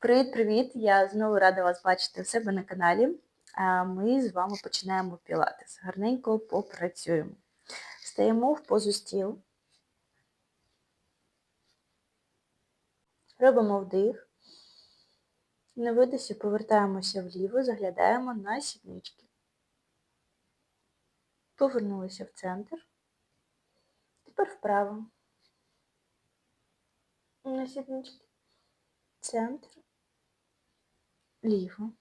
Привіт-привіт! Я знову рада вас бачити у себе на каналі. Ми з вами починаємо пілатес. Гарненько попрацюємо. Стаємо в позу стіл. Робимо вдих. На видосі повертаємося вліво, заглядаємо на сіднички. Повернулися в центр. Тепер вправо. На сіднички. Центр. Ліво.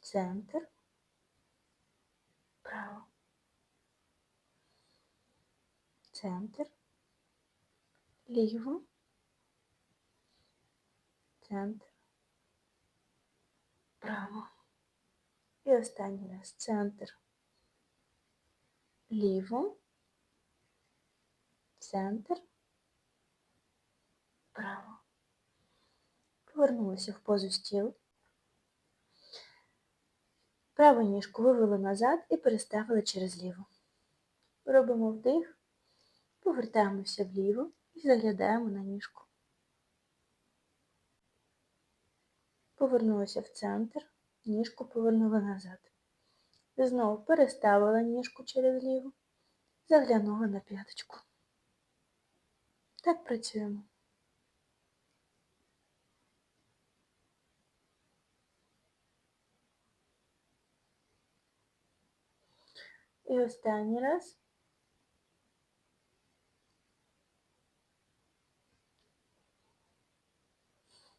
Центр. Право. Центр. Ліво. Центр. Право. І останній раз. Центр. Ліво. Центр. Право. Повернулися в позу стіл. Праву ніжку вивели назад і переставили через ліву. Робимо вдих, повертаємося вліво і заглядаємо на ніжку. Повернулися в центр, ніжку повернули назад. Знову переставили ніжку через ліву, заглянули на п'яточку. Так працюємо. І останній раз.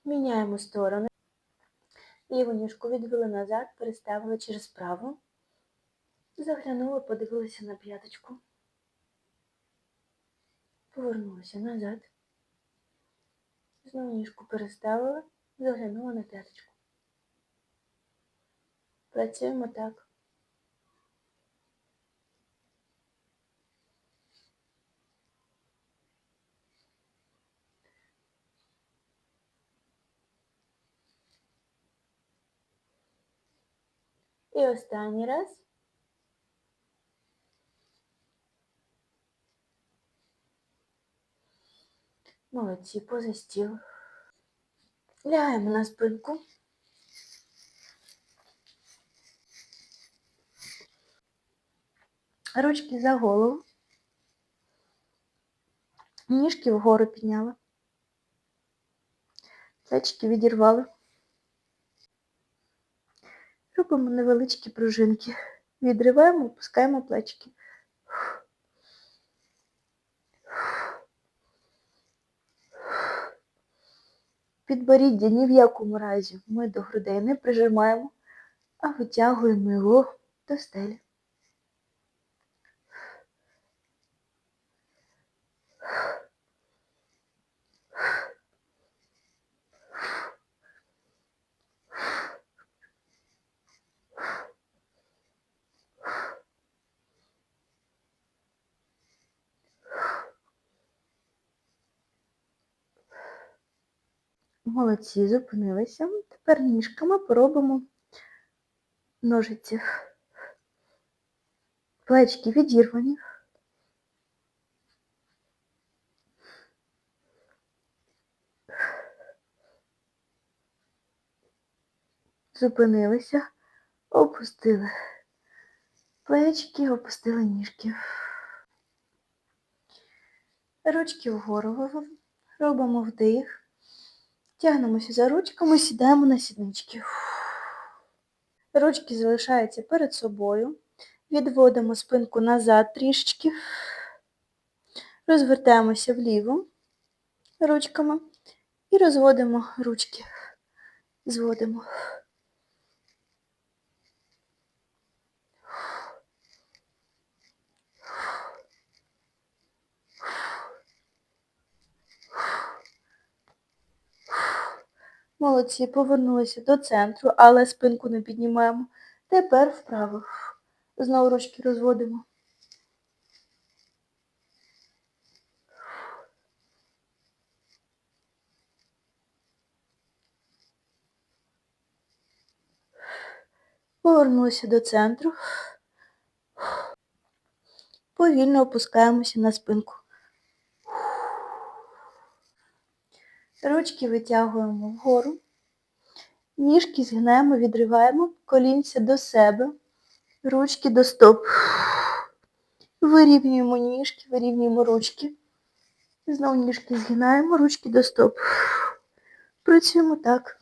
Міняємо сторони. Ліву ніжку відвели назад, переставили через праву. Заглянули, подивилися на п'яточку. Повернулися назад. Знову ніжку переставили, заглянули на п'яточку. Працюємо так. І останній раз. Молодці, поза стіл. Лягаємо на спинку. Ручки за голову. Ніжки вгору підняли. Плечики відірвали. Робимо невеличкі пружинки. Відриваємо, опускаємо плечики. Підборіддя ні в якому разі ми до грудей не прижимаємо, а витягуємо його до стелі. Молодці, зупинилися. Тепер ніжками поробимо ножиці. Плечки відірвані. Зупинилися, опустили. Плечки, опустили ніжки. Ручки вгору робимо вдих. Тягнемося за ручками, сідаємо на сіднички. Ручки залишаються перед собою. Відводимо спинку назад трішечки. Розвертаємося вліво ручками і розводимо ручки. Зводимо. Молодці, повернулися до центру, але спинку не піднімаємо. Тепер вправо. Знову ручки розводимо. Повернулися до центру. Повільно опускаємося на спинку. Ручки витягуємо вгору. Ніжки згинаємо, відриваємо колінця до себе. Ручки до стоп. Вирівнюємо ніжки, вирівнюємо ручки. Знову ніжки згинаємо, ручки до стоп. Працюємо так.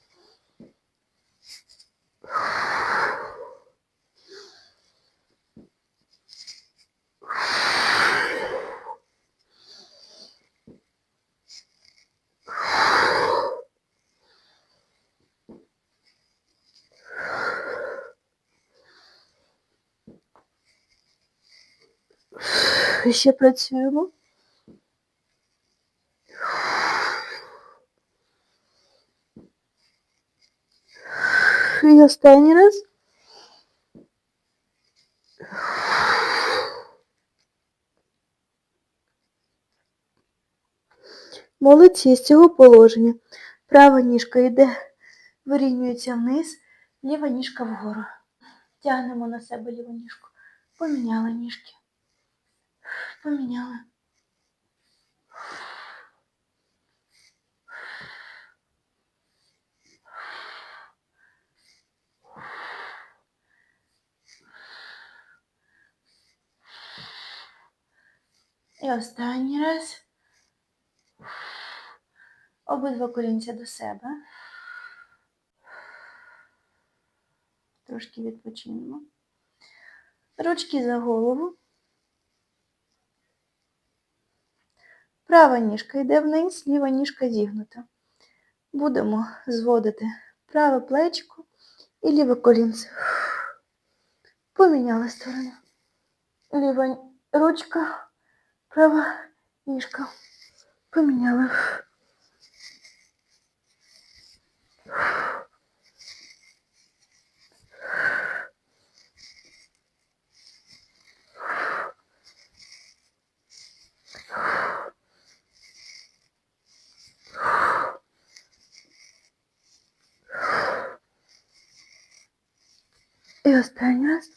Ще працюємо. І останній раз. Молодці з цього положення. Права ніжка йде, вирівнюється вниз, ліва ніжка вгору. Тягнемо на себе ліву ніжку. Поміняли ніжки. Поміняли. І останній раз. Обидва колінця до себе. Трошки відпочинемо. Ручки за голову. Права ніжка йде вниз, ліва ніжка зігнута. Будемо зводити праве плечко і ліве колінце. Поміняли сторону. Ліва ручка, права ніжка. Поміняли. І останній раз.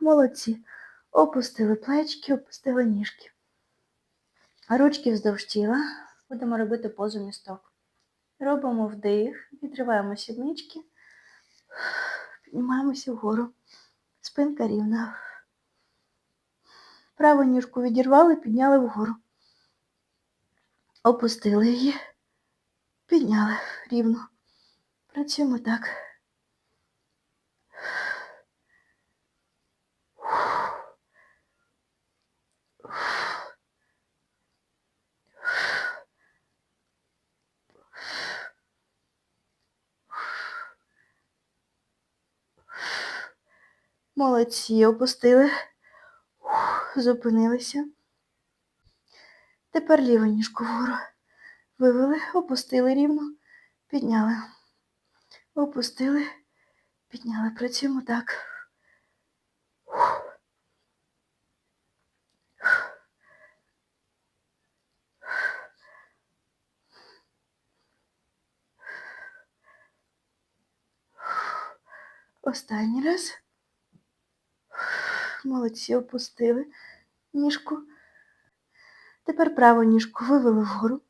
Молодці. Опустили плечки, опустили ніжки. Ручки вздовж тіла. Будемо робити позу місток. Робимо вдих, відриваємо сіднички, піднімаємося вгору. Спинка рівна. Праву ніжку відірвали, підняли вгору. Опустили її, підняли рівно. Працюємо так. Молодці, опустили, зупинилися. Тепер ліву ніжку вгору. Вивели, опустили рівно, підняли. Опустили, підняли. Працюємо так. Останній раз. Молодці, опустили ніжку. Тепер праву ніжку вивели вгору.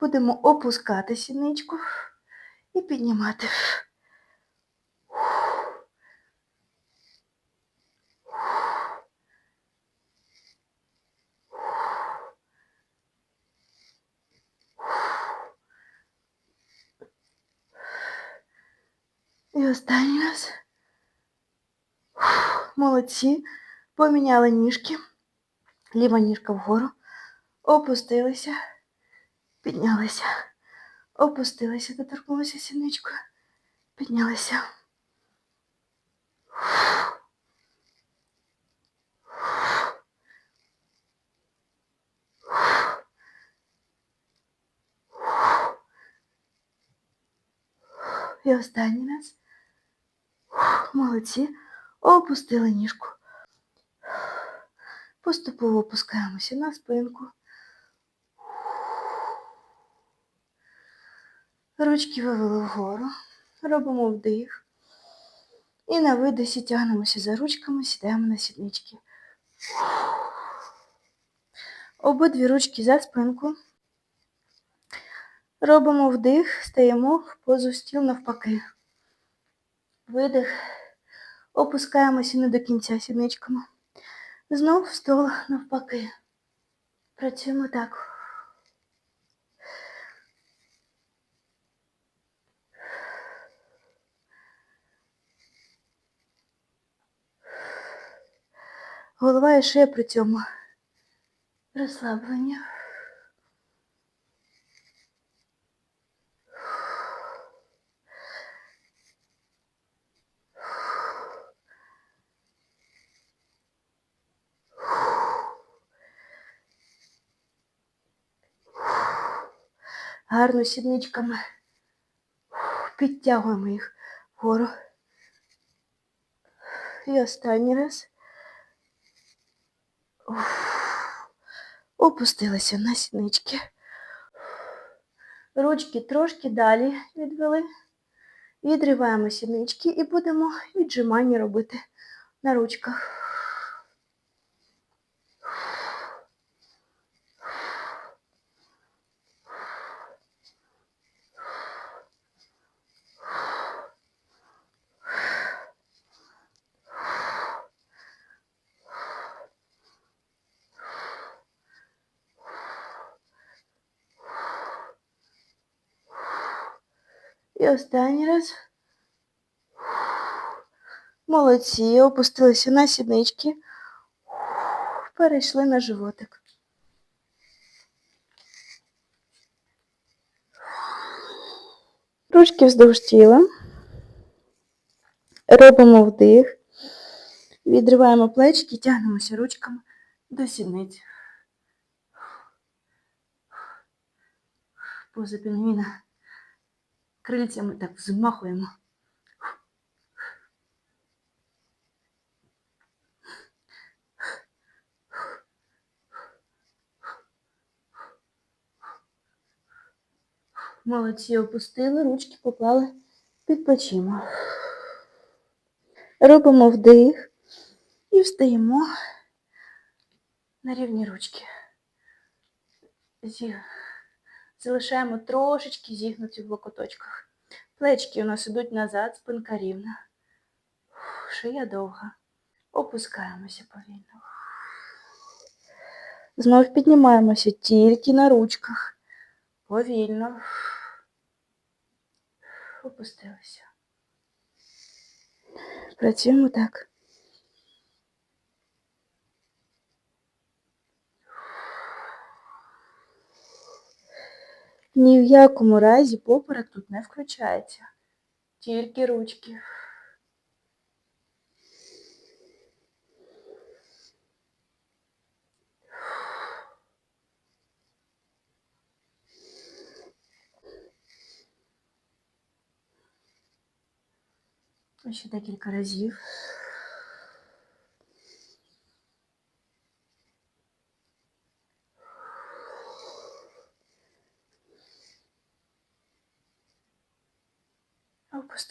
Будемо опускати сіничку і піднімати. І останній раз. Молодці. Поміняли ніжки. Ліва ніжка вгору. Опустилися. Піднялися. Опустилися, доторкнулися сіничкою. Піднялися. І останній раз. Молодці. Опустили ніжку. Поступово опускаємося на спинку. Ручки вивели вгору. Робимо вдих. І на видосі тягнемося за ручками, сідаємо на сіднички. Обидві ручки за спинку. Робимо вдих, стаємо в позу стіл навпаки. Видих. Опускаємося не до кінця сідничками. Знов стол навпаки. Працюємо так. Голова і шия при цьому. Розслаблення. Гарно сідничками. Підтягуємо їх вгору. І останній раз. Опустилися на сіднички. Ручки трошки далі відвели. Відриваємо сіднички і будемо віджимання робити на ручках. І останній раз. Молодці, опустилися на сіднички. Перейшли на животик. Ручки вздовж тіла. Робимо вдих. Відриваємо плечки, тягнемося ручками до сідниць. Поза пінгвіна. Крильцями так взмахуємо. Молодці, опустили, ручки поклали під плечима. Робимо вдих і встаємо на рівні ручки. Зі... Залишаємо трошечки зігнуті в локоточках. Плечки у нас ідуть назад, спинка рівна. Шия довга. Опускаємося повільно. Знов піднімаємося тільки на ручках. Повільно. Опустилися. Працюємо так. Ні в якому разі поперек тут не включається. Тільки ручки. Ще декілька разів.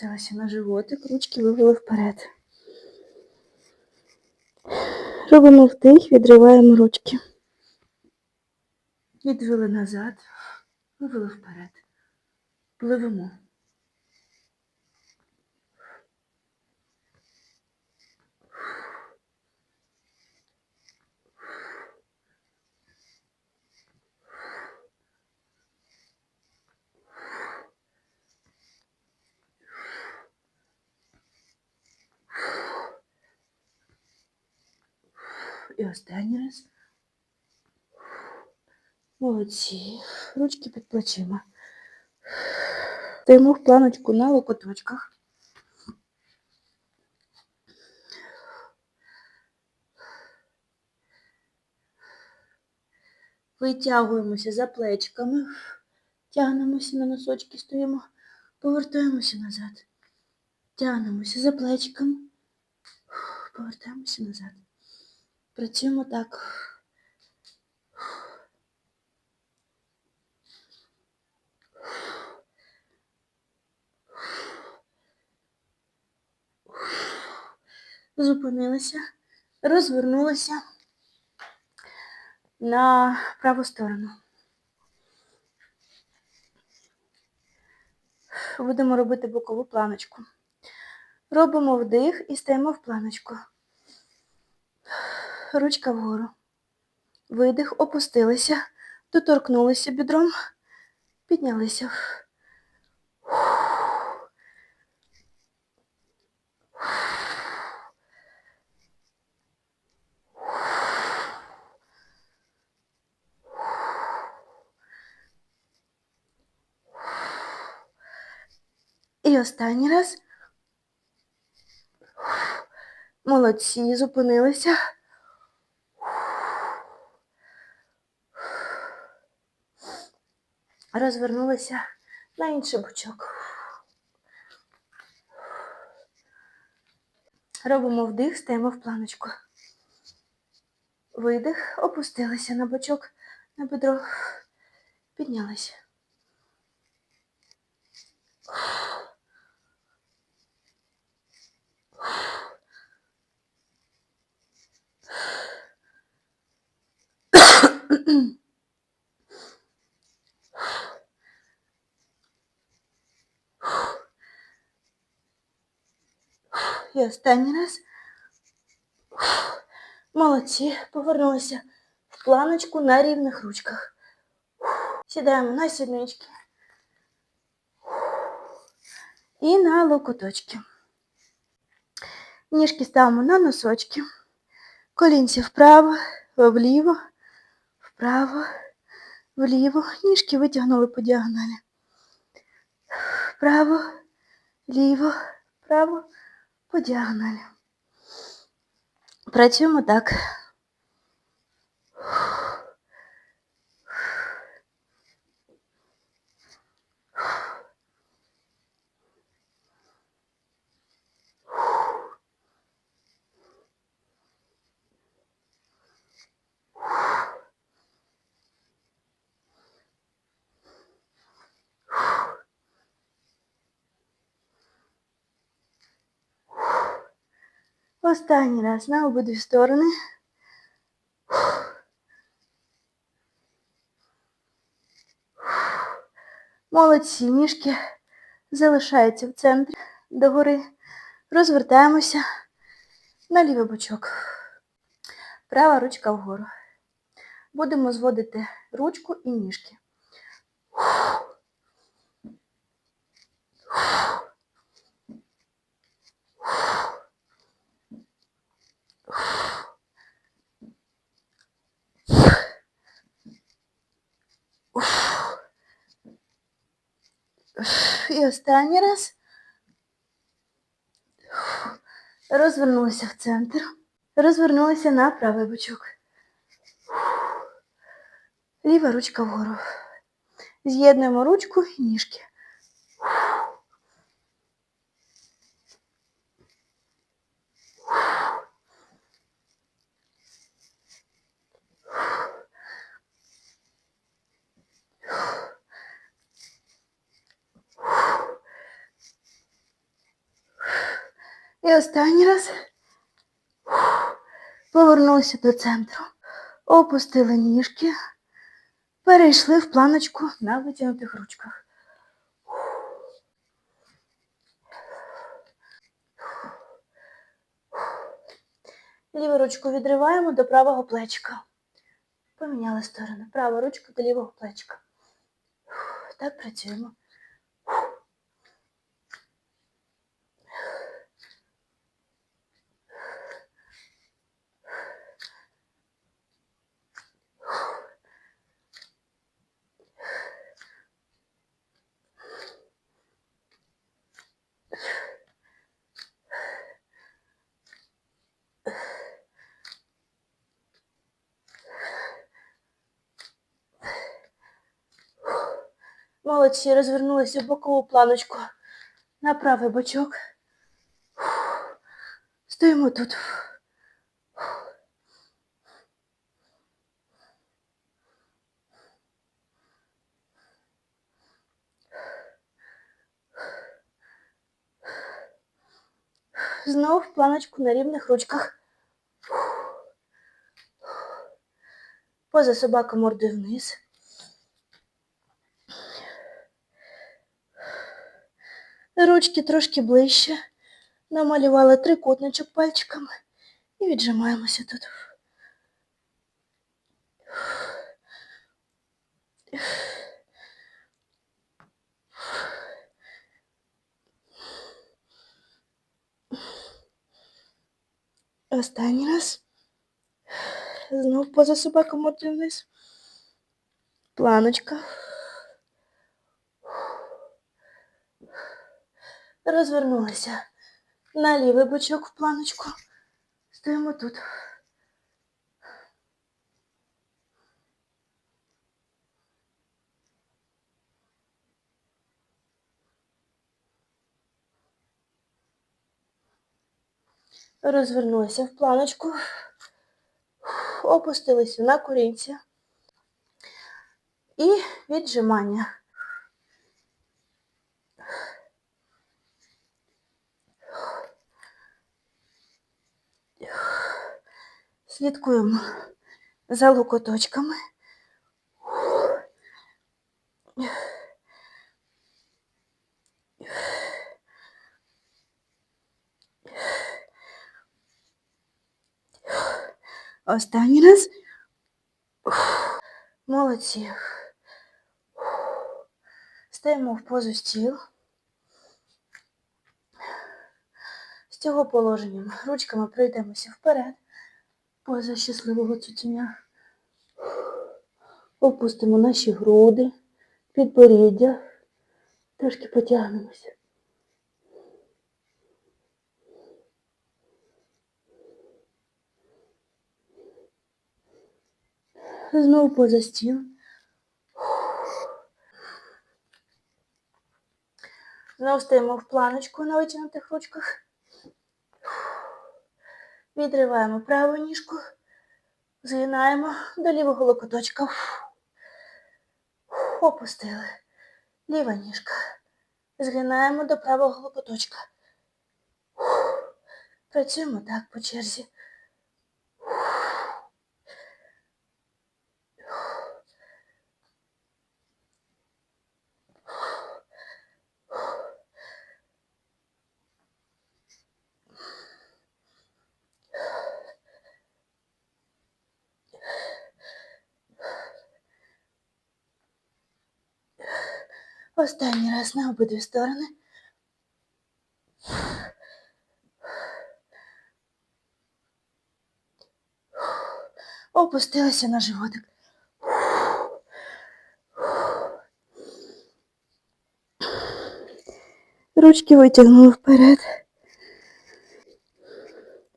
Опустилася на животик, ручки вивели вперед. Робимо вдих, відриваємо ручки. Відвели назад, вивели вперед. Пливемо. І останній раз. Молодці. Ручки під плечима. Стоїмо в планочку на локоточках. Витягуємося за плечками, тягнемося на носочки, стоїмо, повертаємося назад. Тягнемося за плечками, повертаємося назад. Працюємо так. Зупинилися, розвернулися на праву сторону. Будемо робити бокову планочку. Робимо вдих і стаємо в планочку. Ручка вгору. Видих, опустилися, доторкнулися бідром, піднялися. І останній раз. Молодці, зупинилися. Розвернулися на інший бочок. Робимо вдих, стаємо в планочку. Видих, опустилися на бочок, на бедро, піднялися. І останній раз. Молодці. Повернулися в планочку на рівних ручках. Сідаємо на сіднички. І на локоточки. Ніжки ставимо на носочки. Колінці вправо, вліво, вправо, вліво. Ніжки витягнули по діагоналі. Вправо, ліво, вправо, по діагоналі. Працюємо так. Останній раз на обидві сторони. Молодці, ніжки залишаються в центрі догори. Розвертаємося на лівий бочок. Права ручка вгору. Будемо зводити ручку і ніжки. І останній раз. Розвернулися в центр. Розвернулися на правий бочок. Ліва ручка вгору. З'єднуємо ручку і ніжки. І останній раз. Повернулися до центру. Опустили ніжки. Перейшли в планочку на витягнутих ручках. Ліву ручку відриваємо до правого плечика. Поміняли сторону. Права ручка до лівого плечика. Так працюємо. Молодці, розвернулися в бокову планочку на правий бочок. Стоїмо тут. Знову в планочку на рівних ручках. Поза собака мордою вниз. Ручки трошки ближче. Намалювала трикутничок пальчиками і віджимаємося тут. Останній раз. Знов поза собаку мордою вниз. Планочка. Розвернулася на лівий бочок в планочку. Стоїмо тут. Розвернулися в планочку. Опустилися на корінця. І віджимання. Слідкуємо за локоточками. Останній раз. Молодці. Стаємо в позу стіл. З цього положення ручками пройдемося вперед. Поза щасливого цуценя. Опустимо наші груди, підборіддя. Трошки потягнемося. Знову поза стіл. Знову стаємо в планочку на витягнутих ручках. Відриваємо праву ніжку, згинаємо до лівого локоточка. Опустили. Ліва ніжка. Згинаємо до правого локоточка. Працюємо так по черзі. Останній раз на обидві сторони. Опустилася на животик. Ручки витягнули вперед.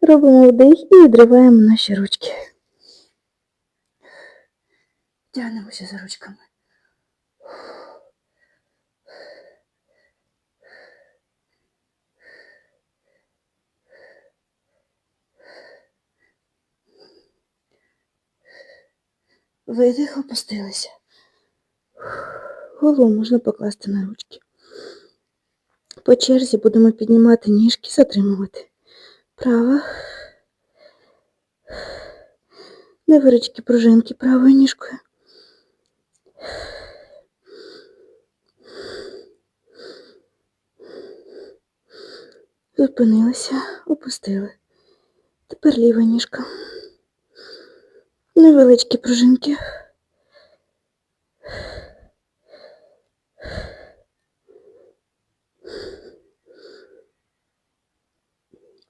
Робимо вдих і відриваємо наші ручки. Тягнемося за ручками. Видих, опустилися. Голову можна покласти на ручки. По черзі будемо піднімати ніжки, затримувати. Права. Невеличкі пружинки правою ніжкою. Зупинилися, опустили. Тепер ліва ніжка. Невеличкі пружинки.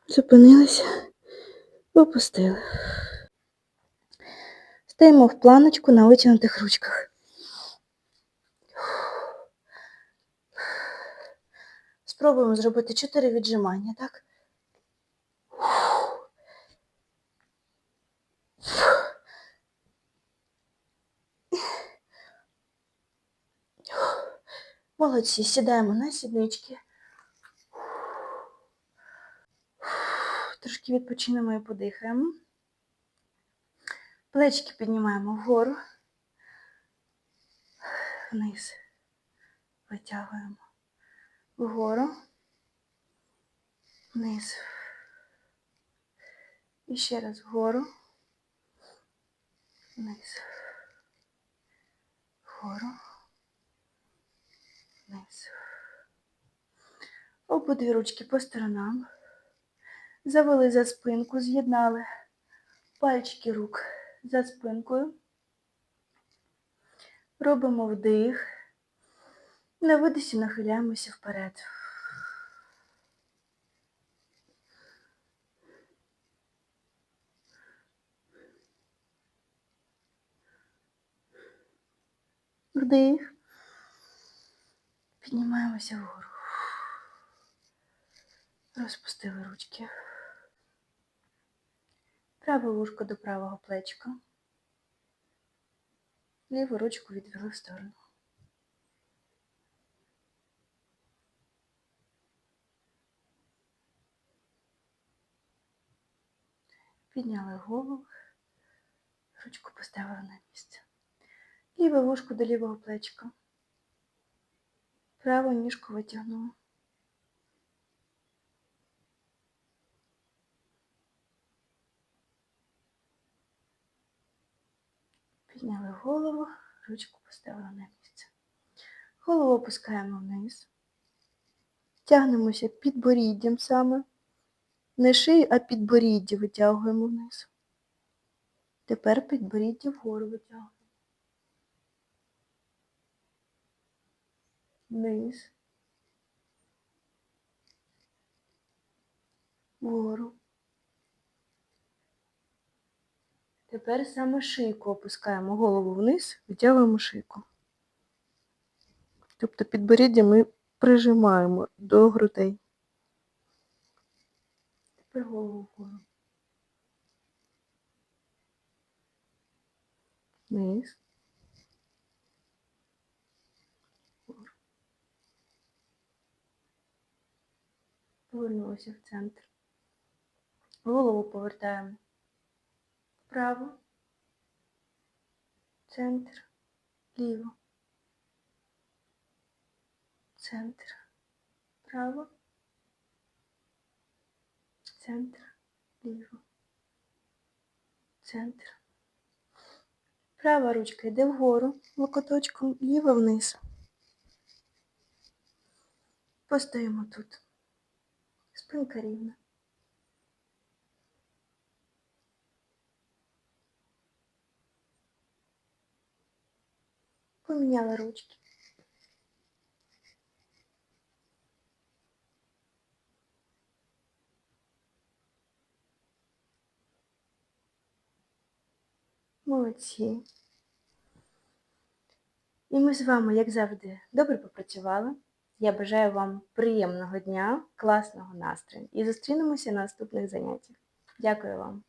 Зупинилися, опустили. Стаємо в планочку на витягнутих ручках. Спробуємо зробити 4 віджимання, так? Молодці, сідаємо на сіднички. Трошки відпочинемо і подихаємо. Плечики піднімаємо вгору, вниз. Витягуємо вгору, вниз. І ще раз вгору, вниз. Вгору, вниз. Обидві ручки по сторонам. Завели за спинку, з'єднали пальчики рук за спинкою. Робимо вдих. На видисі нахиляємося вперед. Вдих. Піднімаємося вгору. Розпустили ручки. Праве вушко до правого плечка. Ліву ручку відвели в сторону. Підняли голову, ручку поставили на місце. Ліве вушко до лівого плечка. Праву ніжку витягнули. Підняли голову, ручку поставили на місце. Голову опускаємо вниз. Тягнемося підборіддям саме. Не шию, а підборіддя витягуємо вниз. Тепер підборіддя вгору витягуємо. Вниз. Вгору. Тепер саме шийку опускаємо голову вниз, витягуємо шийку. Тобто підборіддя ми прижимаємо до грудей. Тепер голову вгору. Вниз. Повернулися в центр. Голову повертаємо вправо, центр, ліво, центр, право, центр, ліво, центр. Права ручка йде вгору, локоточком, ліва вниз. Постоїмо тут. Спинка рівна. Поміняла ручки. Молодці. І ми з вами, як завжди, добре попрацювали. Я бажаю вам приємного дня, класного настрою і зустрінемося на наступних заняттях. Дякую вам.